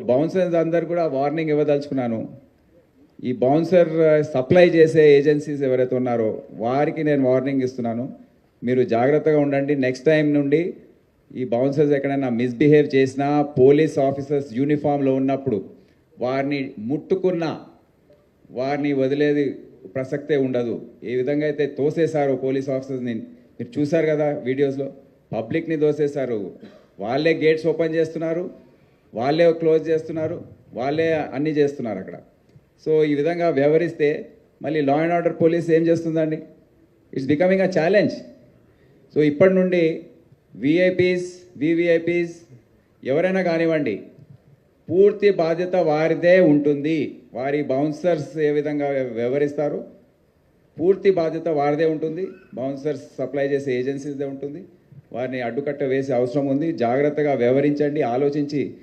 Bouncers అందరు కూడా warning ఇవ్వదలుచుకున్నాను. ఈ బౌన్సర్ సప్లై చేసే ఏజెన్సీస్ ఎవరైతే ఉన్నారో వారికి నేను వార్నింగ్ ఇస్తున్నాను. మీరు జాగ్రత్తగా ఉండండి. నెక్స్ట్ టైం నుండి ఈ బౌన్సర్స్ ఎక్కడైనా మిస్బిహేవ్ చేసినా పోలీస్ ఆఫీసర్స్ యూనిఫామ్లో ఉన్నప్పుడు వారిని ముట్టుకున్నా వారిని వదిలేది ప్రసక్తే ఉండదు. ఏ విధంగా అయితే తోసేశారు పోలీస్ ఆఫీసర్స్ని మీరు చూశారు కదా వీడియోస్లో? పబ్లిక్ని తోసేశారు. వాళ్ళే గేట్స్ ఓపెన్ చేస్తున్నారు. వాళ్ళే క్లోజ్ చేస్తున్నారు వాళ్ళే అన్నీ చేస్తున్నారు అక్కడ. సో ఈ విధంగా వ్యవహరిస్తే మళ్ళీ లా అండ్ ఆర్డర్ పోలీస్ ఏం చేస్తుందండి? It's becoming a challenge so ఇప్పటి నుండి విఐపీస్ వివిఐపీస్ ఎవరైనా కానివ్వండి పూర్తి బాధ్యత వారిదే ఉంటుంది. వారి బౌన్సర్స్ ఏ విధంగా వ్యవహరిస్తారు? పూర్తి బాధ్యత వారిదే ఉంటుంది. బౌన్సర్స్ సప్లై చేసే ఏజెన్సీదే ఉంటుంది. వారిని అడ్డుకట్ట వేసే అవసరం ఉంది. జాగ్రత్తగా వ్యవహరించండి ఆలోచించి